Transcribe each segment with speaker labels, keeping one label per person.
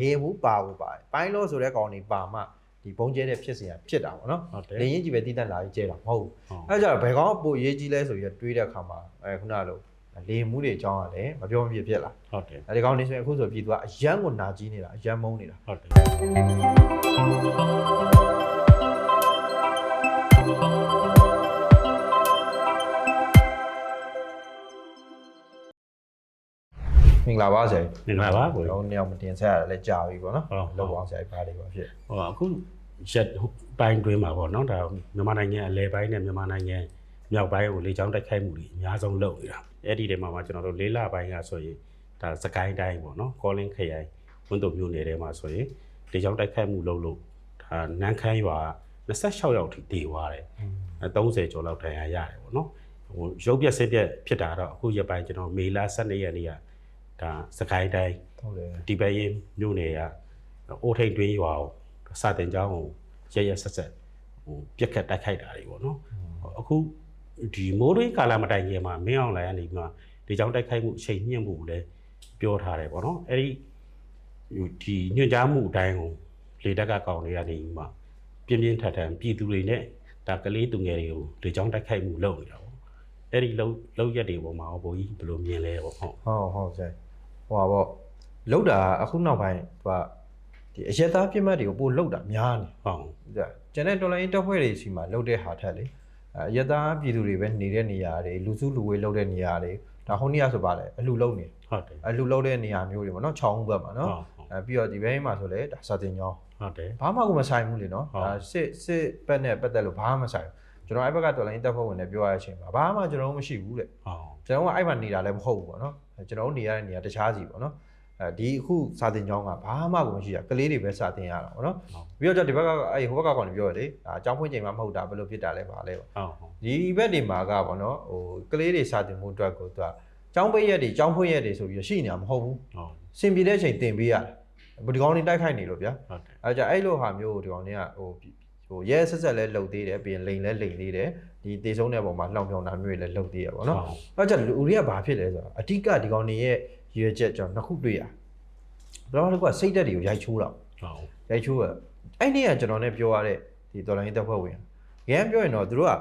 Speaker 1: လေရင်ဘူးပါဘူးပါတယ်ပိုင်းလို့ဆိုတဲ့ကောင်တွေပါမှဒီဘုံကျဲတဲ့ဖြစ်စရာဖြစ်တာပေါ့နော်
Speaker 2: ဟုတ်တယ်
Speaker 1: လေရင်ကြီးပဲတိတက်လာကြီးကျဲတာမဟုတ်ဘူး
Speaker 2: ဟုတ်
Speaker 1: အဲဒါကြတော့ဘယ်ကောင်ကပိုရေးကြီးလဲဆိုပြီးတွေးတဲ့အခါမှာအဲခုနကလိုလေရင်မှုတွေအကြောင်းကလည်းမပြောမဖြစ်ဖြစ်လာ
Speaker 2: ဟုတ်တယ်
Speaker 1: အဲဒီကောင်နေဆိုရင်အခုဆိုပြည်သူကအယမ်းကိုနာကြီးနေတာအယမ်းမုန်းနေတာ
Speaker 2: ဟုတ်တယ်
Speaker 1: င်္ဂလာပါဆရာ
Speaker 2: မင်္ဂလာပါကို
Speaker 1: ကျွန်တော်နှစ်ယောက်မတင်ဆက်ရတာလည်းကြာပြီပေါ့နော်
Speaker 2: ဟုတ်
Speaker 1: လောက်အောင်ဆရာဘာတွေပါဖြစ်
Speaker 2: ဟိုအခုရက်ပိုင်းတွင်းမှာပေါ့နော်ဒါမြန်မာနိုင်ငံအလဲပိုင်းနဲ့မြန်မာနိုင်ငံမြောက်ပိုင်းကိုလေကြောင်းတိုက်ခိုက်မှုတွေအများဆုံးလုပ်နေတာအဲ့ဒီတည်းမှာမှကျွန်တော်တို့လေးလပိုင်းကဆိုရင်ဒါစကိုင်းတိုင်းပေါ့နော်ကောလင်းခရိုင်ဝန်တုံမြို့နယ်ထဲမှာဆိုရင်လေကြောင်းတိုက်ခိုက်မှုလုပ်လို့ဒါနန်းခမ်းရွာ26ရောက်ထိတည်သွားတယ်အဲ30ကျော်လောက်ထန်ရရတယ်ပေါ့နော်ဟိုရုပ်ပြက်ဆစ်ပြက်ဖြစ်တာတော့အခုရက်ပိုင်းကျွန်တော်မေလ12ရက်နေ့က ဒါစကိုင်းတိုင်း
Speaker 1: ဟုတ်တယ်
Speaker 2: ဒီဘက်ရင်မြို့နယ်ကအိုးထိန်တွင်းရွာကိုစာတင်ကျောင်းကိုရရဆက်ဆက်ဟိုပြက်ခတ်တိုက်ခိုက်တာတွေပေါ့နော်အခုဒီမိုးတွင်းကာလမတိုင်ခင်မှာမင်းအောင်လိုင်းကနေပြီးမှဒီကျောင်းတိုက်ခိုက်မှုအချိန်ညှင့်မှုကိုလည်းပြောထားတယ်ပေါ့နော်အဲ့ဒီဟိုဒီညွှန်ကြားမှုအတိုင်းကိုလေတက်ကကောင်တွေကနေပြီးမှပြင်းပြင်းထန်ထန်ပြည်သူတွေနဲ့ဒါကလေးသူငယ်တွေကိုဒီကျောင်းတိုက်ခိုက်မှုလုပ်နေတာပေါ့အဲ့ဒီလုံလုံရက်တွေပေါ်မှာဘိုးကြီးဘယ်လိုမြင်လဲပေါ့ဟုတ်
Speaker 1: ဟုတ်ဟုတ်ဆရာ ဟိုပါပေါ့လောက်တာအခုနောက်ပိုင်းဟိုဒီအရက်သားပြစ်မှတ်တွေကိုပို့လောက်တာများနေ
Speaker 2: ဟုတ်
Speaker 1: ဒါကျန်တဲ့တော်လိုင်းတပ်ဖွဲ့တွေစီမှာလောက်တဲ့ဟာထက်လေအဲအရက်သားပြည်သူတွေပဲနေတဲ့နေရာတွေလူစုလူဝေးလောက်တဲ့နေရာတွေဒါဟိုနေ့ကဆိုပါလေအလူလုံးနေ
Speaker 2: ဟုတ်တယ်
Speaker 1: အလူလောက်တဲ့နေရာမျိုးတွေပေါ့နော်6ဦးဘက်မှာနော်
Speaker 2: ဟုတ်ဟုတ်
Speaker 1: အဲပြီးတော့ဒီဘက်မှာဆိုလေဒါစာတင်ကျောင်း
Speaker 2: ဟုတ်တယ်
Speaker 1: ဘာမှကိုမဆိုင်ဘူးလေနော်
Speaker 2: ဟုတ်
Speaker 1: ဒါစစ်စစ်ဘက်နဲ့ပတ်သက်လို့ဘာမှမဆိုင်ဘူး ကျွန်တော်အဲ့ဘက်ကတော်လိုင်းတပ်ဖွဲ့ဝင်တွေပြောရတဲ့အချိန်မှာဘာမှကျွန်တော်တို့မရှိဘူးလေ
Speaker 2: ဟုတ်
Speaker 1: ကျွန်တော်ကအဲ့မှာနေတာလည်းမဟုတ်ဘူးပေါ့နော်အဲကျွန်တော်တို့နေရတဲ့နေရာတခြားစီပေါ့နော်အဲဒီအခုစာတင်ကျောင်းကဘာမှကိုမရှိတာကလေးတွေပဲစာတင်ရတာပေါ့နော်
Speaker 2: ဟုတ်
Speaker 1: ပြီးတော့ကျဒီဘက်ကအဲ့ဟိုဘက်ကကောင်တွေပြောရလေဒါအကြောင်းဖွင့်ချိန်မှမဟုတ်တာဘယ်လိုဖြစ်တာလဲပါလဲပေါ့
Speaker 2: ဟုတ်ဟုတ်
Speaker 1: ဒီဘက်တွေမှာကပေါ့နော်ဟိုကလေးတွေစာတင်မှုအတွက်ကိုသူကကျောင်းပိတ်ရက်တွေကျောင်းဖွင့်ရက်တွေဆိုပြီးရှိနေတာမဟုတ်ဘူး
Speaker 2: ဟုတ်
Speaker 1: စင်ပြေတဲ့အချိန်တင်ပေးရတယ်ဒီကောင်တွေတိုက်ခိုက်နေလို့ဗျာ
Speaker 2: ဟုတ်တယ်
Speaker 1: အဲကြအဲ့လိုဟာမျိုးကိုဒီကောင်တွေကဟို ဟိုရဲဆက်ဆက်လဲလှုပ်သေးတယ်ပြီးရင်လိန်လဲလိန်သေးတယ်ဒီတေဆုံးတဲ့ပုံမှာလှောင်ပြောင်တာမျိုးတွေလည်းလှုပ်သေးရပေါ့နော်အဲ့ကြလူတွေကဘာဖြစ်လဲဆိုတော့အဓိကဒီကောင်တွေရဲ့ရည်ရွယ်ချက်ကျွန်တော်နှစ်ခုတွေ့ရဘယ်တော့ကစိတ်သက်တွေကိုရိုက်ချိုးတာ
Speaker 2: ဟုတ်
Speaker 1: ရိုက်ချိုးရအဲ့နေ့ကကျွန်တော်နဲ့ပြောရတဲ့ဒီတော်လိုင်းတပ်ဖွဲ့ဝင်ရမ်းပြောရင်တော့သူတို့က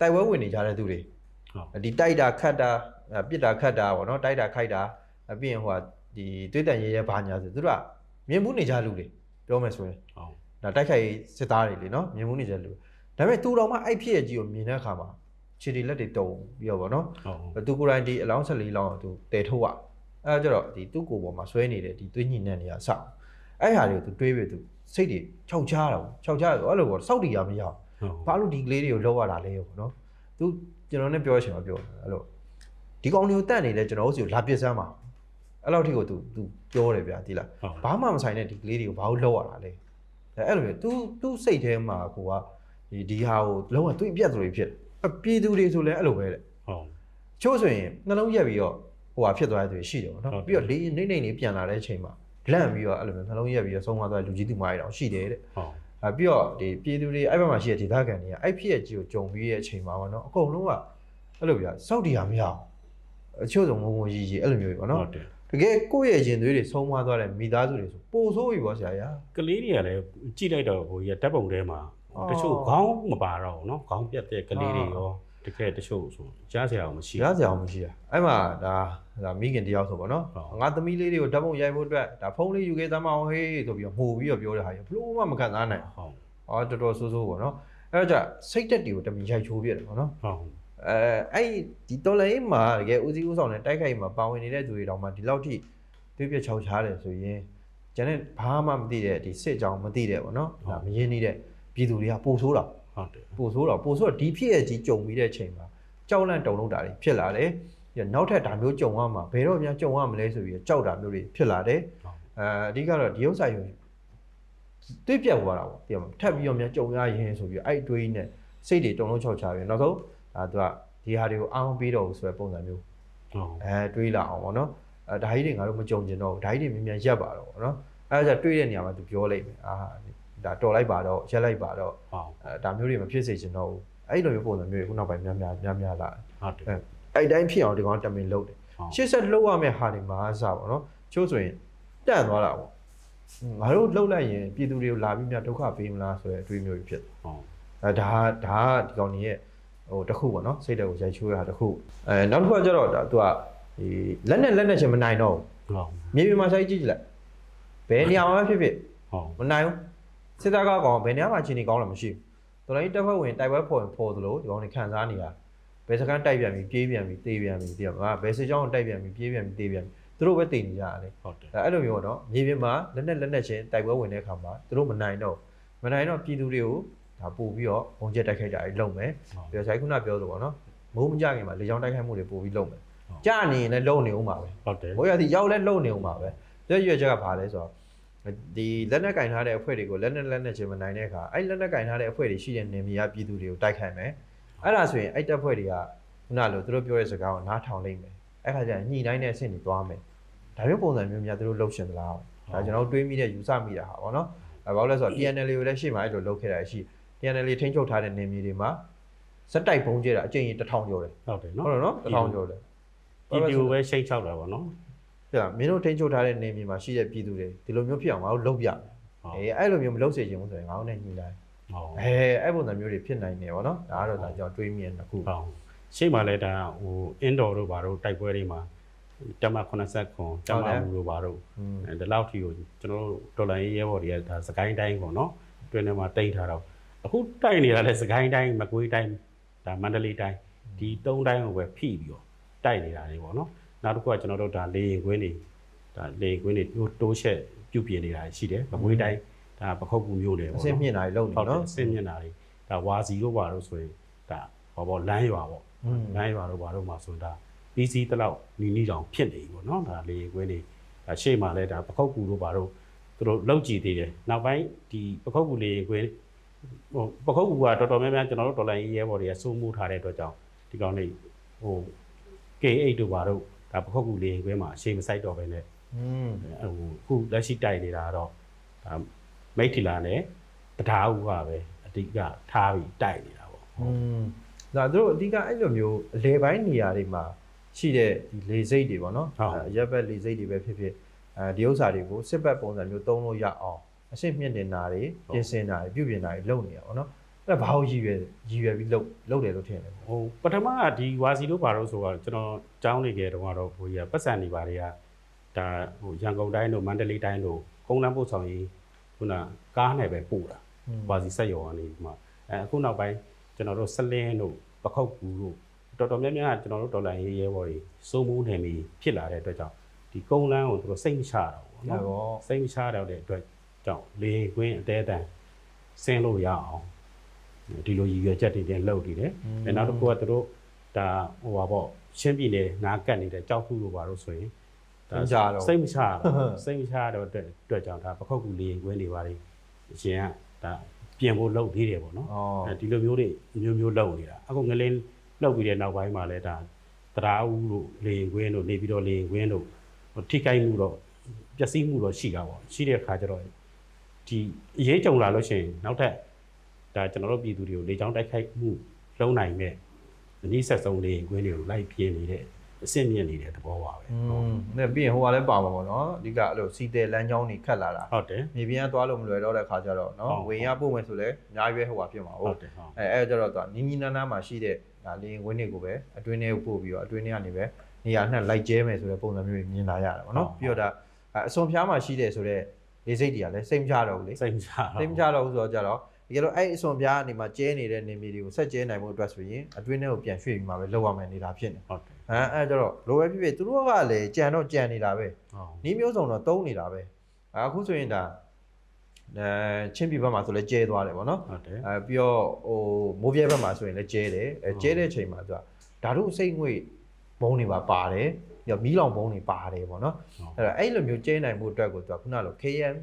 Speaker 1: တိုက်ပွဲဝင်နေကြတဲ့သူတွေ
Speaker 2: ဟုတ်
Speaker 1: ဒီတိုက်တာခတ်တာအဲပစ်တာခတ်တာပေါ့နော်တိုက်တာခိုက်တာအပြင်ဟိုကဒီတွေးတန်ရဲရဲဘာညာဆိုသူတို့ကမြင်မှုနေကြလူတွေပြောမယ်ဆိုရင်
Speaker 2: ဟုတ်
Speaker 1: ဒါတိုက်ခိုက်စစ်သားတွေလေနော်မြင်မှုနေကြလူဒါပေမဲ့သူတော်မှအဲ့ဖြစ်ရကြီးကိုမြင်တဲ့အခါမှာခြေတွေလက်တွေတုံပြီးတော့ဗောနော်
Speaker 2: ဟုတ်
Speaker 1: သူကိုယ်တိုင်ဒီအလောင်း14လောင်းကိုသူတည်ထုတ်ရအဲဒါကြတော့ဒီသူ့ကိုယ်ပေါ်မှာဆွဲနေတဲ့ဒီသွေးညင်တဲ့နေရာဆောက်အဲ့ဟာတွေကိုသူတွေးပြီးသူစိတ်တွေခြောက်ချားတာပေါ့ခြောက်ချားတယ်အဲ့လိုပေါ့စောက်တီရမရအောင်
Speaker 2: ဟုတ်
Speaker 1: ဘာလို့ဒီကလေးတွေကိုလောက်ရတာလဲပေါ့နော်သူကျွန်တော်နဲ့ပြောချင်မှာပြောတယ်အဲ့လိုဒီကောင်တွေကိုတတ်နေလဲကျွန်တော်တို့စီကိုလာပစ်စမ်းပါအဲ့လောက်ထိကိုသူသူပြောတယ်ဗျာဒီလား
Speaker 2: ဟုတ်
Speaker 1: ဘာမှမဆိုင်တဲ့ဒီကလေးတွေကိုဘာလို့လောက်ရတာလဲ အဲ့လိုမျိုးသူသူစိတ်ထဲမှာကိုကဒီဒီဟာကိုလုံးဝတွေးပြတ်သလိုဖြစ်တယ်ပြည်သူတွေဆိုလဲအဲ့လိုပဲတဲ့
Speaker 2: ဟုတ်
Speaker 1: ချို့ဆိုရင်နှလုံးရက်ပြီးတော့ဟိုဟာဖြစ်သွားတဲ့သူရှိတယ်ပေါ့နော်
Speaker 2: ဟုတ်တယ်
Speaker 1: ပြီးတော့လေးနေနေနေပြန်လာတဲ့အချိန်မှာလန့်ပြီးတော့အဲ့လိုမျိုးနှလုံးရက်ပြီးတော့ဆုံးသွားတဲ့လူကြီးသူမကြီးတောင်ရှိတယ်တဲ့
Speaker 2: ဟုတ်
Speaker 1: အဲပြီးတော့ဒီပြည်သူတွေအဲ့ဘက်မှာရှိတဲ့ဒေသခံတွေကအဲ့ဖြစ်ရဲ့ကြီးကိုကြုံပြီးတဲ့အချိန်မှာပေါ့နော်အကုန်လုံးကအဲ့လိုပြစောက်တရားမရအောင်အချို့ဆိုငုံငုံကြီးကြီးအဲ့လိုမျိုးပေါ့နော်
Speaker 2: ဟု တ်တယ်
Speaker 1: တကယ်ကိုယ့်ရဲ့ရင်သွေးတွေဆုံးသွားသွားတဲ့မိသားစုတွေဆိုပိုဆိုးပြီပေါ့ဆရာကြီး
Speaker 2: ကလေးတွေကလည်းကြည့်လိုက်တော့ဟိုရတက်ပုံထဲမှာ
Speaker 1: အော်
Speaker 2: တချို့ခေါင်းမပါတော့ဘူးเนาะခေါင်းပြတ်တဲ့ကလေးတွေရောတကယ်တချို့ဆိုကြားစရာအောင်မရှိ
Speaker 1: ရစရာမရှိတာအဲ့မှာဒါဒါမိခင်တယောက်ဆိုပေါ့နော်
Speaker 2: ဟုတ်
Speaker 1: ငါသမီးလေးတွေကိုဓာတ်ပုံရိုက်ဖို့အတွက်ဒါဖုန်းလေးယူခဲ့သမ်းမအောင်ဟေးဆိုပြီးတော့မှုပြီးတော့ပြောတဲ့ဟာကြီးဘလို့မှမခံစားနိုင်
Speaker 2: ဟုတ်
Speaker 1: အော်တော်တော်ဆိုးဆိုးပေါ့နော်အဲ့တော့じゃစိတ်တက်တွေကိုတမင်ရိုက်ချိုးပြတယ်ပေါ့နော်
Speaker 2: ဟုတ်
Speaker 1: အဲအဲ့ဒီတော်လိုင်းမှာတကယ်ဦးစီးဦးဆောင်တဲ့တိုက်ခိုက်မှာပါဝင်နေတဲ့သူတွေတောင်မှဒီလောက်ထိတွေးပြချောက်ချားတယ်ဆိုရင်ကျန်တဲ့ဘာမှမသိတဲ့ဒီစစ်အကြောင်းမသိတဲ့ပေါ့နော်ဒါမရင်းနေတဲ့ပြည်သူတွေကပိုဆိုးတာ
Speaker 2: ဟုတ်တယ်
Speaker 1: ပိုဆိုးတော့ပိုဆိုးတော့ဒီဖြစ်ရဲ့ကြီးကြုံပြီးတဲ့အချိန်မှာကြောက်လန့်တုန်လို့တာတွေဖြစ်လာတယ်ပြီးတော့နောက်ထပ်ဒါမျိုးကြုံရမှာဘယ်တော့မှကြုံရမလဲဆိုပြီးတော့ကြောက်တာမျိုးတွေဖြစ်လာတယ်အဲအဓိကတော့ဒီဥစ္စာယူတွေးပြတ်သွားတာပေါ့ပြောမှာထပ်ပြီးတော့များကြုံရရင်ဆိုပြီးတော့အဲ့အတွေးနဲ့စိတ်တွေတုန်လို့ချောက်ချပြီးနောက်ဆုံး ဒါသူကဒီဟာတွေကိုအောင်းပေးတော့ဆိုတဲ့ပုံစံမျိုး
Speaker 2: ဟုတ်
Speaker 1: အဲတွေးလာအောင်ပေါ့နော်အဲဒါကြီးတွေငါတို့မကြုံကျင်တော့ဘူးဒါကြီးတွေမြင်မြန်ရက်ပါတော့ပေါ့နော်အဲဒါကြတွေးတဲ့နေရာမှာသူပြောလိုက်မယ်အာဒါတော်လိုက်ပါတော့ရက်လိုက်ပါတော့
Speaker 2: ဟုတ်
Speaker 1: အဲဒါမျိုးတွေမဖြစ်စေချင်တော့ဘူးအဲ့လိုမျိုးပုံစံမျိုးတွေခုနောက်ပိုင်းများများများများလာ
Speaker 2: ဟုတ်တယ်
Speaker 1: အဲ့အဲ့တိုင်းဖြစ်အောင်ဒီကောင်တမင်လုပ်တယ်
Speaker 2: ဟုတ်
Speaker 1: ရှေ့ဆက်လှုပ်ရမယ့်ဟာတွေမှာအစားပေါ့နော်ချို့ဆိုရင်တန့်သွားတာပေါ့ငါတို့လှုပ်လိုက်ရင်ပြည်သူတွေကိုလာပြီးမြတ်ဒုက္ခပေးမလားဆိုတဲ့အတွေးမျိုးကြီးဖြစ်တယ်
Speaker 2: ဟုတ်
Speaker 1: အဲဒါဒါကဒီကောင်ကြီးရဲ့ ဟိုတစ်ခုပေါ့နော်စိတ်ဓာတ်ကိုရိုက်ချိုးရတာတစ်ခုအဲနောက်တစ်ခုကကျတော့ဒါသူကဒီလက်နဲ့လက်နဲ့ချင်းမနိုင်တော့ဘူး
Speaker 2: ဟုတ်
Speaker 1: မြေပြင်မှာဆိုင်ကြည့်ကြည့်လိုက်ဘယ်နေရာမှာဖြစ်ဖြစ်
Speaker 2: ဟုတ်
Speaker 1: မနိုင်ဘူးစစ်သားကကောင်ဘယ်နေရာမှာချင်းနေကောင်းလည်းမရှိဘူးတော်တော်ကြီးတက်ဖွဲ့ဝင်တိုက်ပွဲဖော်ရင်ဖော်သလိုဒီကောင်တွေခံစားနေရဘယ်စကန်တိုက်ပြန်ပြီပြေးပြန်ပြီတေးပြန်ပြီပြမဘယ်စစ်ကြောင်းတိုက်ပြန်ပြီပြေးပြန်ပြီတေးပြန်ပြီသူတို့ပဲတေးနေကြရတယ်
Speaker 2: ဟုတ်တယ်
Speaker 1: အဲအဲ့လိုမျိုးတော့မြေပြင်မှာလက်နဲ့လက်နဲ့ချင်းတိုက်ပွဲဝင်တဲ့အခါမှာသူတို့မနိုင်တော့မနိုင်တော့ပြည်သူတွေကို ဒါပို့ပြီးတော့ဘုံကျက်တိုက်ခိုက်တာတွေလုပ်မယ်ပြီးတော့ဇိုင်းခုနပြောလို့ပေါ့နော်မိုးမကြခင်မှာလေကြောင်းတိုက်ခိုက်မှုတွေပို့ပြီးလုပ်မယ်ကြနေရင်လည်းလုံနေဦးမှာပဲ
Speaker 2: ဟုတ်တယ်
Speaker 1: ဘိုးရသည်ရောက်လဲလုံနေဦးမှာပဲပြည့်ရွယ်ချက်ကဘာလဲဆိုတော့ဒီလက်နဲ့ကင်ထားတဲ့အဖွဲ့တွေကိုလက်နဲ့လက်နဲ့ချင်းမနိုင်တဲ့အခါအဲ့လက်နဲ့ကင်ထားတဲ့အဖွဲ့တွေရှိတဲ့နေမြေကပြည်သူတွေကိုတိုက်ခိုက်မယ်အဲ့ဒါဆိုရင်အဲ့တပ်ဖွဲ့တွေကခုနလိုသူတို့ပြောတဲ့စကားကိုနားထောင်လိုက်မယ်အဲ့ခါကျရင်ညှိနှိုင်းတဲ့အဆင့်တွေသွားမယ်ဒါမျိုးပုံစံမျိုးများသူတို့လှုပ်ရှင်သလားဒါကျွန်တော်တို့တွေးမိတဲ့ယူဆမိတာဟာဗောနော်အဲဘာလို့လဲဆိုတော့ TNL ကိုလည်းရှေ့မှာအဲ့လိုလှုပ်ခဲ့တာရှိ TNL ထိန်းချုပ်ထားတဲ့နေမြေတွေမှာစက်တိုက်ပုံကျဲတာအကျဉ်းကြီး1000ကျော်တယ်
Speaker 2: ဟုတ်တယ်
Speaker 1: ဟု
Speaker 2: နော်
Speaker 1: တ်တယ်နော်1000ကျော်တယ်
Speaker 2: ဒီဒီကိုပဲရှိတ်ချောက်တာပေါ့နော်
Speaker 1: ပြမင်းတို့ထိန်းချုပ်ထားတဲ့နေမြေမှာရှိတဲ့ပြည်သူတွေဒီလိုမျိုးဖြစ်အောင်ငါတို့လုပ်ပြမယ်
Speaker 2: ဟုတ်
Speaker 1: အေးအဲ့လိုမျိုးမလုပ်စေချင်ဘူးဆိုရင်ငါတို့နဲ့ညှိလိုက်
Speaker 2: ဟုတ်
Speaker 1: အဲအဲ့ပုံစံမျိုးတွေဖြစ်နိုင်တယ်ဗောနော်ဒါကတော့ဒါကျွန်တော်တွေးမိရတဲ့ခု
Speaker 2: ဟုတ်ရှေ့မှာလဲဒါဟိုအင်ဒိုတို့ဘာတို့တိုက်ပွဲတွေမှာတမ80ခွန်တမမှုတို့ဘာတို့
Speaker 1: อืม
Speaker 2: ဒီလောက်ထိကိုကျွန်တော်တို့ဒေါ်လာရေးရဲဘော်တွေကဒါစကိုင်းတိုင်းပေါ့နော်တွင်ထဲမှာတိတ်ထားတော့ အခုတိုက်နေတာလဲစကိုင်းတိုင်းမကွေးတိုင်းဒါမန္တလေးတိုင်းဒီ၃တိုင်းကိုပဲဖိပြီးတော့တိုက်နေတာတွေပေါ့နော်နောက်တစ်ခုကကျွန်တော်တို့ဒါလေရင်ကွင်းတွေဒါလေရင်ကွင်းတွေတိုးတိုးချက်ပြုတ်ပြနေတာရှိတယ်မကွေးတိုင်းဒါပခုတ်ကူမျိုးတွေ
Speaker 1: အ
Speaker 2: ပေါ့
Speaker 1: စင်း
Speaker 2: နော်
Speaker 1: မြင့်တာတွေလုပ်နေ
Speaker 2: ဟုတ်တယ်
Speaker 1: နော်
Speaker 2: အစင်းမျက်နှာတွေဒါဝါစီတို့ဘာလို့ဆိုရင်ဒါဟောပေါ့လမ်းရွာပေါ့
Speaker 1: อืม
Speaker 2: လမ်းရွာတို့ဘာလို့မှာဆိုရင်ဒါပြီးစီးတလောက်နီနီတောင်ဖြစ်နေပြီပေါ့နော်ဒါလေရင်ကွင်းတွေဒါရှေ့မှာလဲဒါပခုတ်ကူတို့ဘာလို့သူတို့လောက်ကြည့်သေးတယ်နောက်ပိုင်းဒီပခုတ်ကူလေရင်ကွင်း ဟိုပခုတ်ကူကတော်တော်များများကျွန်တော်တို့ဒေါ်လာရေးရဲဘော်တွေကစိုးမိုးထားတဲ့အတွက်ကြောင့်ဒီကောင်လေးဟို K8 တို့ဘာတို့ဒါပခုတ်ကူလေရင်ကွင်းမှာအရှိမဆိုင်တော့ပဲနဲ့
Speaker 1: อืม
Speaker 2: ဟိုအခုလက်ရှိတိုက်နေတာကတော့ဒါမိတ်ထီလာနဲ့ပဓာဦးကပဲအတိကထားပြီးတိုက်နေတာပေါ့
Speaker 1: อืมဒါသူတို့အဓိကအဲ့လိုမျိုးအလေပိုင်းနေရာတွေမှာရှိတဲ့ဒီလေစိတ်တွေဗောနော်အဲရက်ဘက်လေစိတ်တွေပဲဖြစ်ဖြစ်အဲဒီဥစ္စာတွေကိုစစ်ဘက်ပုံစံမျိုးသုံးလို့ရအောင် အစ်စ်မြင့်တင်တာတွေပြင်ဆင်တာတွေပြုပြင်တာတွေလုပ်နေရပါတော့အဲ့ဒါဘာလို့ရည်ရွယ်ရည်ရွယ်ပြီးလုပ်လုပ်တယ်လို့ထင်တယ်
Speaker 2: ဟိုပထမကဒီဝါစီတို့ဘာလို့ဆိုတော့ကျွန်တော်ကြောင်းနေကြတော့ကတော့ဘိုးကြီးကပတ်စံနေပါတွေကဒါဟိုရန်ကုန်တိုင်းတို့မန္တလေးတိုင်းတို့ကုန်းလမ်းပို့ဆောင်ရေးခုနကားနဲ့ပဲပို့တာဝါစီဆက်ရောကနေဒီမှာအဲအခုနောက်ပိုင်းကျွန်တော်တို့စလင်းတို့ပခုတ်ကူတို့တော်တော်များများကျွန်တော်တို့ဒေါ်လာရေးရဲဘော်တွေစိုးမိုးနေပြီဖြစ်လာတဲ့အတွက်ကြောင့်ဒီကုန်းလမ်းကိုသူတို့စိတ်မချတော့ဘူး
Speaker 1: ဟုတ်
Speaker 2: နော်
Speaker 1: ပါ
Speaker 2: စိတ်မချတော့တဲ့အတွက် ကြောင့်လေကွင်းအတဲတန်ဆင်းလို့ရအောင်ဒီလိုရည်ရွယ်ချက်တွေနဲ့လုပ်နေတယ်။အဲနောက်တစ်ခုကသူတို့ဒါဟိုပါပေါ့ရှင်းပြည်နယ်နားကတ်နေတဲ့ကြောက်ခုလိုပါလို့ဆိုရင်စိတ်မချတော့စိတ်မချတော့တဲ့အတွက်ကြောင့်ဒါပခုတ်ကူလေကွင်းတွေပါလေအရှင်ကဒါပြင်ဖို့လုပ်သေးတယ်ပေါ့နော်
Speaker 1: อ๋อ။
Speaker 2: အဲဒီလိုမျိုးတွေမျိုးမျိုးလုပ်နေတာအခုငလင်းလုပ်ပြီးတဲ့နောက်ပိုင်းမှာလဲဒါတရားဦးလို့လေကွင်းတို့နေပြီးတော့လေကွင်းတို့ထိခိုက်မှုတော့ပျက်စီးမှုတော့ရှိတာပေါ့ရှိတဲ့အခါကျတော့ ဒီအရေးကြုံလာလို့ရှိရင်နောက်ထပ်ဒါကျွန်တော်တို့ပြည်သူတွေကိုလေကြောင်းတိုက်ခိုက်မှုလုံးနိုင်မဲ့အနည်းဆက်ဆုံးလေးခွင်းတွေကိုလိုက်ပြေးနေတဲ့အဆင့်မြင့်နေတဲ့သဘောပါပဲ။
Speaker 1: ဟုတ်။နဲ့ပြီးရင်ဟိုကလည်းပါမှာပေါ့နော်။အဓိကအဲ့လိုစီတဲလမ်းကြောင်းတွေခတ်လာတာ။
Speaker 2: ဟုတ်တယ်။
Speaker 1: မြေပြင်ကသွားလို့မလွယ်တော့တဲ့ခါကျတော့
Speaker 2: နော်
Speaker 1: ဝင်ရပို့မယ်ဆိုလဲအများကြီးပဲဟိုကဖြစ်မှာ
Speaker 2: ဟုတ်။
Speaker 1: ဟုတ်
Speaker 2: တယ်။
Speaker 1: အဲအဲ့ကျတော့သူနီးနီးနားနားမှာရှိတဲ့ဒါလေဝင်တွေကိုပဲအတွင်းထဲကိုပို့ပြီးတော့အတွင်းထဲကနေပဲနေရာနှက်လိုက်ကျဲမယ်ဆိုတဲ့ပုံစံမျိုးမြင်လာရတာပေါ့နော်။ပြီးတော့ဒါအစွန်ဖျားမှာရှိတဲ့ဆိုတော့ လေစိတ်တွေကလည်းစိတ်မချတော့ဘူးလေ
Speaker 2: စိတ်မချ
Speaker 1: သိမချတော့ဘူးဆိုတော့ကြတော့ဒီကလို့အဲ့အစွန်ပြားအနေမှာကျဲနေတဲ့နေမီတွေကိုဆက်ကျဲနိုင်မှုအတွက်ဆိုရင်အတွင်းထဲကိုပြန်ရွှေ့ပြီးမှပဲလောက်ရမယ်နေတာဖြစ်နေ
Speaker 2: ဟုတ်တယ်
Speaker 1: ဟမ်အဲ့ကြတော့လိုပဲဖြစ်ဖြစ်သူတို့ကလည်းကြံတော့ကြံနေတာပဲ
Speaker 2: ဟုတ်
Speaker 1: နီးမျိုးစုံတော့တုံးနေတာပဲအခုဆိုရင်ဒါအဲချင်းပြည်ဘက်မှာဆိုလဲကျဲသွားတယ်ဗောနော်
Speaker 2: ဟုတ်တယ်
Speaker 1: အဲပြီးတော့ဟိုမိုးပြဲဘက်မှာဆိုရင်လည်းကျဲတယ်အဲကျဲတဲ့ချိန်မှာသူကဓာတုစိတ်ငွေ ဘုံတွေပါပါတယ်ပြီးတော့မီးလောင်ဘုံတွေပါတယ်ဗောနော်အဲ့တော့အဲ့လိုမျိုးကျင်းနိုင်မှုအတွက်ကိုသူကခုနလို KM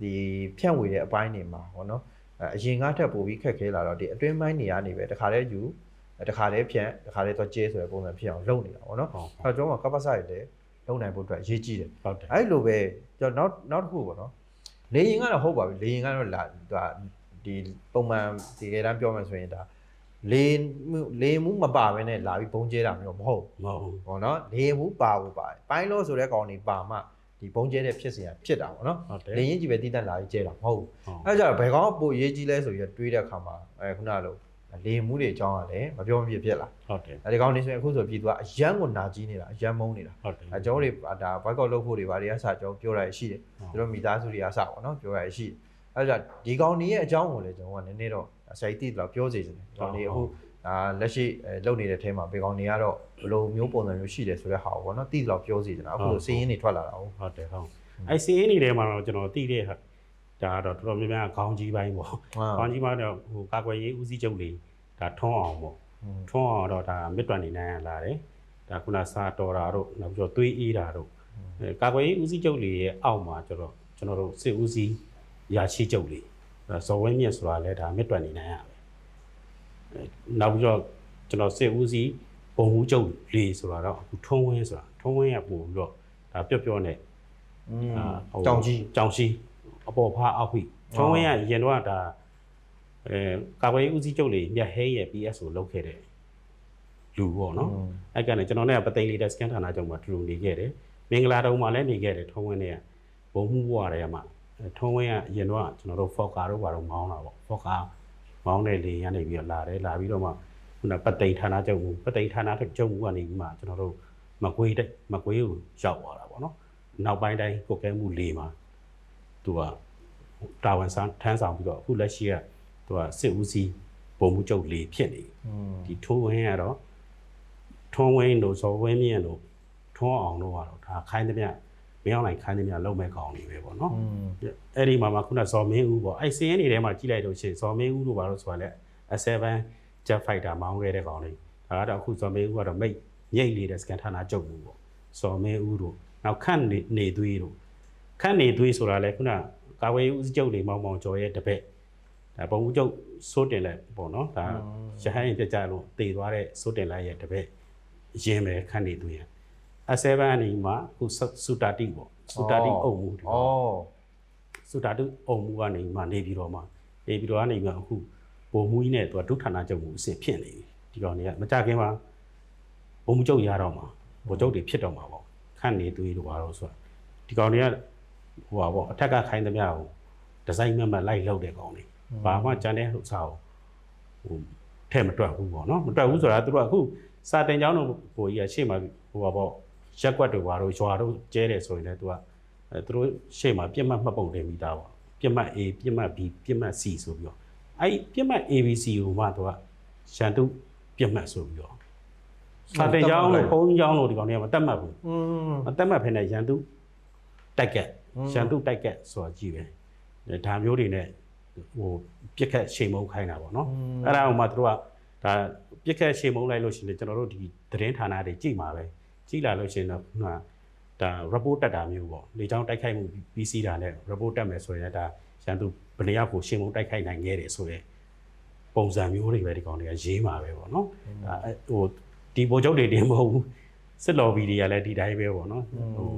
Speaker 1: ဒီဖြန့်ဝေတဲ့အပိုင်းတွေမှာဟောနော်အဲအရင်ကထပ်ပို့ပြီးခက်ခဲလာတော့ဒီအတွင်းပိုင်းနေရာနေပဲတခါတည်းယူတခါတည်းဖြန့်တခါတည်းတော့ကျဲဆိုတဲ့ပုံစံဖြစ်အောင်လုပ်နေတာဗောနော်
Speaker 2: ဟုတ်
Speaker 1: အဲ့တော့ကျွန်တော်ကကပ္ပစရည်လည်းလုပ်နိုင်ဖို့အတွက်အရေးကြီးတယ်
Speaker 2: ဟုတ်တယ်
Speaker 1: အဲ့လိုပဲကျွန်တော်နောက်နောက်တစ်ခုဗောနော်လေရင်ကတော့ဟုတ်ပါပြီလေရင်ကတော့လာသူကဒီပုံမှန်ဒီကတန်းပြောမှဆိုရင်ဒါ လေမှုလေမှုမပါဘဲနဲ့လာပြီးဘုံကျဲတာမျိုးမဟုတ်
Speaker 2: မဟုတ်ဘူး
Speaker 1: ဟောနော်လေမှုပါဖို့ပါတယ်ပိုင်းလို့ဆိုတဲ့ကောင်တွေပါမှဒီဘုံကျဲတဲ့ဖြစ်စဉ်ကဖြစ်တာပေါ့နော်
Speaker 2: ဟုတ်တယ်
Speaker 1: လေရင်ကြီးပဲတည်တတ်လာကြီးကျဲတာမဟုတ်ဘူး
Speaker 2: ဟုတ်
Speaker 1: အဲကြတော့ဘယ်ကောင်ကပိုရေးကြီးလဲဆိုပြီးတော့တွေးတဲ့အခါမှာအဲခုနလိုလေမှုတွေအကြောင်းကလည်းမပြောမပြဖြစ်လာ
Speaker 2: ဟုတ်တယ်
Speaker 1: အဲဒီကောင်နေဆိုရင်အခုဆိုပြည်သူကအရန်ကိုနာကြီးနေတာအရန်မုန်းနေတာ
Speaker 2: ဟုတ်တယ်
Speaker 1: အဲကျွန်တော်တို့ဒါ boycott လုပ်ဖို့တွေဘာတွေကစကျွန်တော်ပြောရရှိတယ်
Speaker 2: ဟုတ်
Speaker 1: သူတို့မိသားစုတွေကစပါတော့ပြောရရှိတယ်အဲကြဒီကောင်နေရဲ့အကြောင်းကိုလည်းကျွန်တော်ကနည်းနည်းတော့ ဆရာကြီးတိတော့ပြောစေချင်တယ်ဒီကောင်နေအခုဒါလက်ရှိအဲလုပ်နေတဲ့ထဲမှာဘေကောင်နေကတော့ဘယ်လိုမျိုးပုံစံမျိုးရှိတယ်ဆိုတဲ့ဟာကိုပေါ့နော်တိတော့ပြောစေချင်တာအခုလိုစီးရင်းတွေထွက်လာတာဟုတ်
Speaker 2: ဟုတ်တယ်ဟုတ်အဲစီအင်းနေထဲမှာတော့ကျွန်တော်သိတဲ့ဟာဒါကတော့တော်တော်များများခေါင်းကြီးပိုင်းပေါ့ခေါင်းကြီးပိုင်းတော့ဟိုကာကွယ်ရေးဦးစီးချုပ်လေးဒါထွန်းအောင်ပေါ့ထွန်းအောင်တော့ဒါမစ်တွန်နေနိုင်ရလာတယ်ဒါခုနစာတော်တာတို့နောက်ပြီးတော့သွေးအေးတာတို့အဲကာကွယ်ရေးဦးစီးချုပ်လေးရဲ့အောက်မှာကျွန်တော်ကျွန်တော်တို့စစ်ဦးစီးရာရှိချုပ်လေး အဲဇော်ဝင်းမြင့်ဆိုတာလည်းဒါမစ်တွန်နေနိုင်ရပဲအဲနောက်ပြီးတော့ကျွန်တော်စစ်ဦးစီးဘုံမှုချုပ်လေးဆိုတာတော့အခုထုံးဝင်းဆိုတာထုံးဝင်းကပို့ပြီးတော့ဒါပျော့ပျော့နဲ့
Speaker 1: อืม
Speaker 2: ဟို
Speaker 1: ကြောင်ကြီး
Speaker 2: ကြောင်ကြီးအပေါ်ဖားအောက်ဖိချုံးဝင်းကရင်တော့ဒါအဲကာကွယ်ရေးဦးစီးချုပ်လေးမြတ်ဟဲရဲ့ PS ကိုလုပ်ခဲ့တယ်လူပေါ့နော်အဲ့ကနေကျွန်တော်နဲ့ပသိမ်လေးတက်စကန်ဌာနချုပ်မှာတူတူနေခဲ့တယ်မင်္ဂလာတုံမှာလည်းနေခဲ့တယ်ထုံးဝင်းနဲ့ဘုံမှုဘွားတယ်မှာ ထုံးဝင်းကရင်တော့ကျွန်တော်တို့ဖော့ကာတို့ဘာတို့မောင်းတာပေါ့ဖော့ကာမောင်းတဲ့လေရနေပြီးတော့လာတယ်လာပြီးတော့မှခုနပသိမ်ဌာနချုပ်ပသိမ်ဌာနချုပ်ကနေပြီးမှကျွန်တော်တို့မကွေးတဲ့မကွေးကိုရောက်သွားတာပေါ့နော်နောက်ပိုင်းတိုင်းကိုကဲမှုလေးမှာသူကတာဝန်ဆန်းထမ်းဆောင်ပြီးတော့အခုလက်ရှိကသူကစစ်ဦးစီးပုံမှုချုပ်လေးဖြစ်နေပြီ
Speaker 1: อืม
Speaker 2: ဒီထိုးဝင်းကတော့ထွန်းဝင်းတို့ဇော်ဝင်းမြင့်တို့ထွန်းအောင်တို့ကတော့ဒါခိုင်းသမျှ မင်းအောင်နိုင်ခိုင်းသမျှလုံမဲ့ကောင်းနေပဲပေါ့နော်
Speaker 1: อืม
Speaker 2: အဲ့ဒီမှာမှခုနဇော်မင်းဦးပေါ့အဲ့စင်းရင်းနေထဲမှာကြည့်လိုက်တော့ရှရင်ဇော်မင်းဦးတို့ဘာလို့ဆိုတာလဲ A7 Jet Fighter မောင်းခဲ့တဲ့ကောင်လေးဒါကတော့အခုဇော်မင်းဦးကတော့မိတ်ညိတ်လေးတဲ့စကန်ဌာနချုပ်ဘူးပေါ့ဇော်မင်းဦးတို့နောက်ခန့်နေနေသွေးတို့ခန့်နေသွေးဆိုတာလဲခုနကာဝေးဦးစီးချုပ်နေမောင်မောင်ကျော်ရဲ့တပည့်ဒါဘုံဦးချုပ်စိုးတင်လက်ပေါ့နော်ဒါရဟန်းရင်ပြကြလို့တည်သွားတဲ့စိုးတင်လက်ရဲ့တပည့်ရင်းပဲခန့်နေသွေးရ အ7အနေမှာခုစူတာတိပေါ့စူတာတိအုံမှုဒီ
Speaker 1: ဩ
Speaker 2: စူတာတိအုံမှုကနေမှနေပြီးတော့မှနေပြီးတော့ကနေမှအခုဘုံမူကြီးနဲ့သူကဒုဌာနချုပ်မှုအစ်စ်ဖြစ်နေပြီဒီကောင်တွေကမကြခင်မှာဘုံမူချုပ်ရတော့မှာဘုံချုပ်တွေဖြစ်တော့မှာပေါ့ခန့်နေသွေးတို့ဘာလို့ဆိုတာဒီကောင်တွေကဟိုပါပေါ့အထက်ကခိုင်းသမျှကိုဒီဇိုင်းမမတ်လိုက်လောက်တဲ့ကောင်တွေဘာမှကြံတဲ့ဥစ္စာကိုဟိုထဲမတွက်ဘူးပေါ့နော်မတွက်ဘူးဆိုတာသူတို့ကအခုစာတင်ကျောင်းတို့ဟိုကြီးကရှေ့မှာဟိုပါပေါ့ ရက်ကွက်တို့ဘာတို့ရွာတို့ကျဲတယ်ဆိုရင်လည်းသူကအဲသူတို့ရှေ့မှာပြစ်မှတ်မှတ်ပုံတင်ပြီးသားပေါ့ပြစ်မှတ် A ပြစ်မှတ် B ပြစ်မှတ် C ဆိုပြီးတော့အဲ့ဒီပြစ်မှတ် ABC ကိုမှသူကရှန်တုပြစ်မှတ်ဆိုပြီးတော့စာတင်ကျောင်းတို့ဘုန်းကြီးကျောင်းတို့ဒီကောင်တွေကမတတ်မှတ်ဘူး
Speaker 1: อืม
Speaker 2: အသက်မှတ်ဖ ೇನೆ ရန်သူတိုက်ကက်ရန်သူတိုက်ကက်ဆိုတာကြည့်ပဲဒါမျိုးတွေနဲ့ဟိုပြက်ခတ်ချိန်မုံခိုင်းတာပေါ့နော်အဲ့ဒါအောင်မှသူတို့ကဒါပြက်ခတ်ချိန်မုံလိုက်လို့ရှိရင်ကျွန်တော်တို့ဒီသတင်းဌာနတွေကြည့်မှာပဲ ကြည့်လာလို့ရှိရင်တော့ဟိုဒါ report တက်တာမျိုးပေါ့လေချောင်းတိုက်ခိုက်မှုပြီးစီးတာနဲ့ report တက်မယ်ဆိုရင်ဒါရန်သူဘယ်နှယောက်ကိုချိန်မုံတိုက်ခိုက်နိုင်ခဲ့တယ်ဆိုတော့ပုံစံမျိုးတွေပဲဒီကောင်တွေကရေးမှာပဲပေါ့နော်ဒါဟိုဒီပုံချုပ်တွေတင်မဟုတ်ဘူးစစ်လော်ဘီတွေကလည်းဒီတိုင်းပဲပေါ့နော်ဟို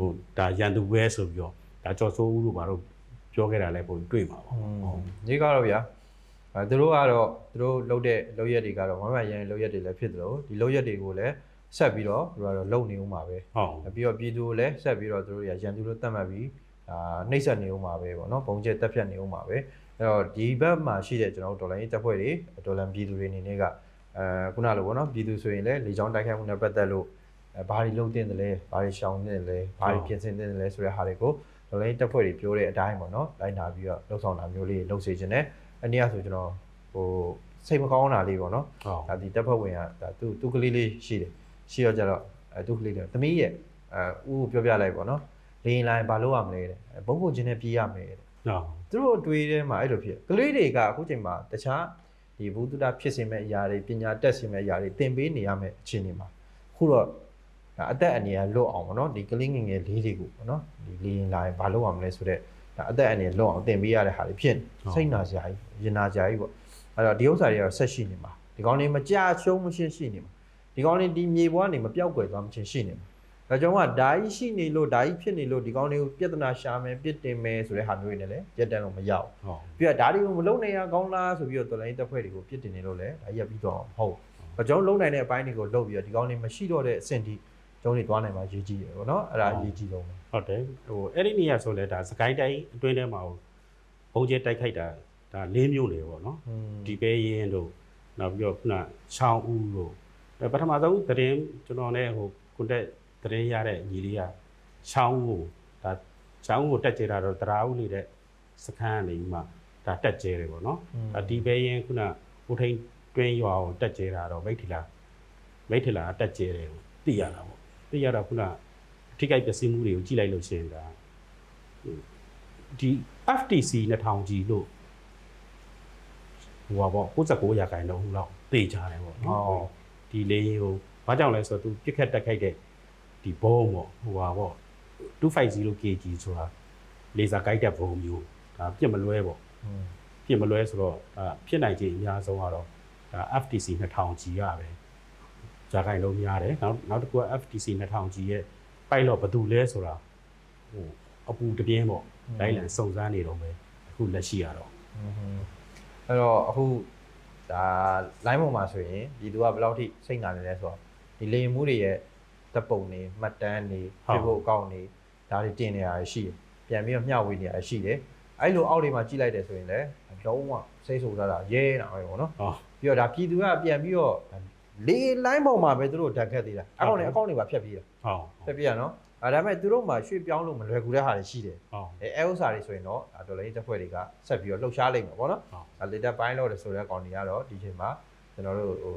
Speaker 2: ဟိုဒါရန်သူပဲဆိုပြီးတော့ဒါကြော်စိုးဦးတို့ဘာလို့ပြောခဲ့တာလဲပုံတွေ့မှာပေါ့
Speaker 1: ဒီကတော့ဗျာအဲသူတို့ကတော့သူတို့လုပ်တဲ့လုပ်ရက်တွေကတော့မမရန်လုပ်ရက်တွေလည်းဖြစ်တယ်လို့ဒီလုပ်ရက်တွေကိုလည်း ဆက်ပြီးတော့သူကတော့လုပ်နေဦးမှာပဲ
Speaker 2: ဟုတ်
Speaker 1: ပြီးတော့ပြည်သူကိုလည်းဆက်ပြီးတော့သူတို့ရရန်သူလို့သတ်မှတ်ပြီးအာနှိပ်စက်နေဦးမှာပဲပေါ့နော်ပုံကျက်တက်ဖြတ်နေဦးမှာပဲအဲ့တော့ဒီဘက်မှာရှိတဲ့ကျွန်တော်တို့ဒေါ်လာရေးတပ်ဖွဲ့တွေဒေါ်လာပြည်သူတွေအနေနဲ့ကအဲခုနလိုပေါ့နော်ပြည်သူဆိုရင်လည်းလေချောင်းတိုက်ခိုက်မှုနဲ့ပတ်သက်လို့အဲဘာတွေလုပ်တင်တယ်လဲဘာတွေရှောင်တင်တယ်လဲဘာတွေပြင်ဆင်တင်တယ်လဲဆိုတဲ့ဟာတွေကိုဒေါ်လာရေးတပ်ဖွဲ့တွေပြောတဲ့အတိုင်းပေါ့နော်လိုက်နာပြီးတော့လှုပ်ဆောင်တာမျိုးလေးလှုပ်စေခြင်းနဲ့အနည်းအားဆိုကျွန်တော်ဟိုစိတ်မကောင်းတာလေးပေါ့နော်
Speaker 2: ဟုတ်
Speaker 1: ဒါဒီတပ်ဖွဲ့ဝင်ကဒါသူသူကလေးလေးရှိတယ် ရှိတော့ကြတော့အဲသူကလေးလေးသမီးရဲ့အဲဦးကိုပြောပြလိုက်ပေါ့နော်လေရင်လိုင်းဘာလို့ရမလဲတဲ့ဘုံဘုံချင်းနဲ့ပြေးရမယ်တဲ့
Speaker 2: ဟုတ်
Speaker 1: သူတို့အတွေးထဲမှာအဲ့လိုဖြစ်ကလေးတွေကအခုချိန်မှာတခြားဒီဘုဒ္ဓတာဖြစ်စင်မဲ့အရာတွေပညာတက်စင်မဲ့အရာတွေသင်ပေးနေရမယ့်အခြေအနေမှာအခုတော့ဒါအသက်အန္တရာယ်လွတ်အောင်ပေါ့နော်ဒီကလေးငယ်ငယ်လေးတွေကိုပေါ့နော်ဒီလေရင်လိုင်းဘာလို့ရမလဲဆိုတော့ဒါအသက်အန္တရာယ်လွတ်အောင်သင်ပေးရတဲ့ဟာတွေဖြစ်နေစိတ်နာစရာကြီးရင်နာစရာကြီးပေါ့အဲ့တော့ဒီဥစ္စာတွေကတော့ဆက်ရှိနေမှာဒီကောင်းလေးမကြရှုံးမရှင်းရှိနေမှာ ဒီကောင်းလေးဒီမြေပေါ်ကနေမပြောက်ကွယ်သွားမချင်းရှိနေမှာဒါကြောင့်ကဓာကြီးရှိနေလို့ဓာကြီးဖြစ်နေလို့ဒီကောင်းလေးကိုပြဿနာရှာမယ်ပြစ်တင်မယ်ဆိုတဲ့ဟာမျိုးတွေနဲ့လည်းရက်တန်းလို့မရဘူး
Speaker 2: ဟုတ်
Speaker 1: ပြီးတော့ဒါတွေကိုမလုံနိုင်ရကောင်းလားဆိုပြီးတော့တော်လိုင်းတက်ဖွဲ့တွေကိုပြစ်တင်နေလို့လည်းဒါရက်ပြီးတော့ဟုတ်။အကြောင်းလုံနိုင်တဲ့အပိုင်းတွေကိုလုပ်ပြီးတော့ဒီကောင်းလေးမရှိတော့တဲ့အဆင့်ထိကျုံးတွေသွားနိုင်မှာရေးကြည့်တယ်ပေါ့နော်အဲ့ဒါအရေးကြီးဆုံးပဲ
Speaker 2: ဟုတ်တယ်ဟိုအဲ့ဒီနေရာဆိုလဲဒါစကိုင်းတိုင်းအတွင်းထဲမှာဘုံကျဲတိုက်ခိုက်တာဒါ၄မျိုးလေပေါ့နော်
Speaker 1: อืม
Speaker 2: ဒီပဲရင်တို့နောက်ပြီးတော့ခုနချောင်းဦးတို့အဲ ပထမဆုံးသတင်းကျွန်တော်နဲ့ဟိုကွန်တက်သတင်းရတဲ့ညီလေးကချောင်းဦးကိုဒါချောင်းဦးကိုတက်ကြတာတော့တရားဦးလေးတဲ့စခန်းကနေမှဒါတက်ကျဲတယ်ပေါ့နော်ဒါဒီပဲရင်ခုနဦးထိန်တွင်းရွာကိုတက်ကျဲတာတော့မိတ်ထီလာမိတ်ထီလာတက်ကျဲတယ်ကိုသိရတာပေါ့သိရတာခုနအထိကိက်ပျက်စီးမှုတွေကိုကြည့်လိုက်လို့ရှိရင်ဒါဒီ FTC 2000ကြီးလို့ဟိုပါပေါ့69ရာခိုင်နှုန်းလောက်သိကြတယ်ပေါ့နော်
Speaker 1: ဟုတ်
Speaker 2: ဒီလေရင်ကိုဘာကြောင့်လဲဆိုတော့သူပြစ်ခတ်တက်ခိုက်တဲ့ဒီဘုံပေါ့ဟိုပါပေါ့250 kg ဆိုတာလေဆာကိုက်တဲ့ဘုံမျိုးဒါပြစ်မလွဲပေါ့ပြစ်မလွဲဆိုတော့ဒါဖြစ်နိုင်ခြေအများဆုံးကတော့ဒါ FTC 2000 G ရပဲဇာကိုင်လုံးများတယ်နောက်နောက်တစ်ခုက FTC 2000 G ရဲ့ pilot ဘယ်သူလဲဆိုတာဟိုအပူတပြင်းပေါ့ဒိုင်လန်စုံစမ်းနေတော့ပဲအခုလက်ရှိရတော့
Speaker 1: အဲ့တော့အခု ဒါ line ပေါ်မှာဆိုရင်ဒီသူကဘယ်လောက်ထိစိတ်နာနေလဲဆိုတော့ဒီလေရင်မှုတွေရဲ့တပ်ပုံတွေမှတ်တမ်းတွေ Facebook အကောင့်တွေဒါတွေတင်နေရရှိတယ်ပြန်ပြီးတော့မျှဝေနေရရှိတယ်အဲ့လိုအောက်တွေမှာကြည့်လိုက်တယ်ဆိုရင်လည်းလုံးဝစိတ်ဆိုးတာရဲတာပဲပေါ့နော်
Speaker 2: ဟော
Speaker 1: ပြီးတော့ဒါပြည်သူကပြန်ပြီးတော့လေ line ပေါ်မှာပဲသူတို့ဓာတ်ခတ်သေးတာအကောင့်တွေအကောင့်တွေပါဖြတ်ပြီးတာ
Speaker 2: ဟော
Speaker 1: ဖြတ်ပြီးရနော် အဲဒါပေမဲ့သူတို့မှာရွှေ့ပြောင်းလို့မလွယ်ကူတဲ့ဟာတွေရှိတယ်
Speaker 2: ဟော
Speaker 1: အဲအဲဥစ္စာတွေဆိုရင်တော့ဒါတော်လေးတက်ဖွဲ့တွေကဆက်ပြီးတော့လှုပ်ရှားလိမ့်မယ်ပေါ့နော်
Speaker 2: ဟုတ်
Speaker 1: ဒါ later ပိုင်းလို့ဆိုတဲ့ကောင်တွေကတော့ဒီချိန်မှာကျွန်တော်တို့ဟို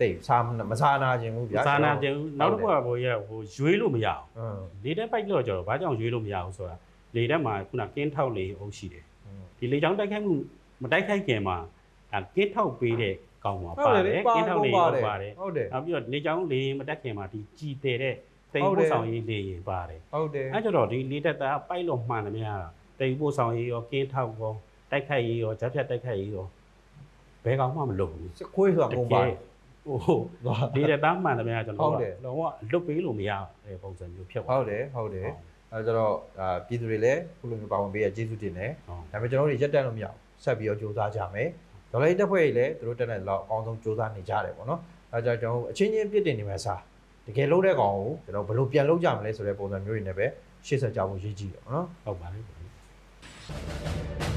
Speaker 1: တိတ်စားမစားနာခြင်းဘူးဗျာ
Speaker 2: စာနာကျင်နောက်တစ်ခုကဘိုးရဟိုရွေးလို့မရအောင်
Speaker 1: อืม
Speaker 2: လေတက်ပိုက်လို့ကျတော့ဘာကြောင့်ရွေးလို့မရအောင်ဆိုတာလေတက်မှာခုနကင်းထောက်လေအုပ်ရှိတယ်ဒီလေချောင်းတိုက်ခိုက်မှုမတိုက်ခိုက်ခင်မှာဒါကင်းထောက်ပေးတဲ့ကောင်မှာ
Speaker 1: ဟုတ်
Speaker 2: ပါ
Speaker 1: တ
Speaker 2: တယ်ယ်
Speaker 1: ပါ
Speaker 2: ကင်းထောက်လေ
Speaker 1: ပါ
Speaker 2: ဟုတ်
Speaker 1: တယ်
Speaker 2: ပါတယ်
Speaker 1: ဟုတ်တယ်
Speaker 2: နောက်ပြီးတော့လေချောင်းလေရင်မတက်ခင်မှာဒီကြည်တဲ့ တဲ့တိမ်
Speaker 1: ဟုတ်တယ်
Speaker 2: ပို့ဆောင်ရေးလေရင်ပါတယ်
Speaker 1: ဟုတ်တယ်
Speaker 2: အဲကြတော့ဒီလေတက်တာပိုက်လို့မှန်တယ်များတိမ်ပို့ဆောင်ရေးရောကင်းထောက်ရောတိုက်ခိုက်ရေးရောဂျက်ဖြတ်တိုက်ခိုက်ရေးရောဘယ်ကောင်မှမလုပ်ဘူး
Speaker 1: စခွေးဆိုတာကုန်ပါ
Speaker 2: ဟိုလေတက်တာမှန်တယ်များကျွန်
Speaker 1: ဟု
Speaker 2: တော်
Speaker 1: တ်
Speaker 2: က
Speaker 1: တယ်
Speaker 2: လုံးဝလွတ်ပေးလို့မရတဲ့ပုံစံမျိုးဖြစ်
Speaker 1: ဟု
Speaker 2: သွား
Speaker 1: တ်တယ်ဟုတ်တယ်အဲကြတော့ဒါပြည်သူတွေလည်းခုလိုမျိုးပါဝင်ပေးရကျေးဇူးတင်တယ်
Speaker 2: ဟုတ်
Speaker 1: ဒါပေမဲ့ကျွန်တော်တို့ရက်တန်းလို့မရဘူးဆက်ပြီးတော့စူးစမ်းကြမယ်ဒေါ်လာတက်ဖွဲ့ကြီးလည်းသူတို့တက်တဲ့လောက်အကောင်းဆုံးစူးစမ်းနေကြတယ်ပေါ့နော်အဲကြောင့်ကျွန်တော်တို့အချင်းချင်းပြစ်တင်နေမှာစား တကယ်လုံးတဲ့ကောင်ကိုကျွန်တော်ဘယ်လိုပြန်လုံးကြမလဲဆိုတဲ့ပုံစံမျိုးတွေနဲ့ပဲရှေ့ဆက်ကြဖို့ရည်ကြည့်တယ်ပေါ့နော်
Speaker 2: ဟုတ်ပါတယ်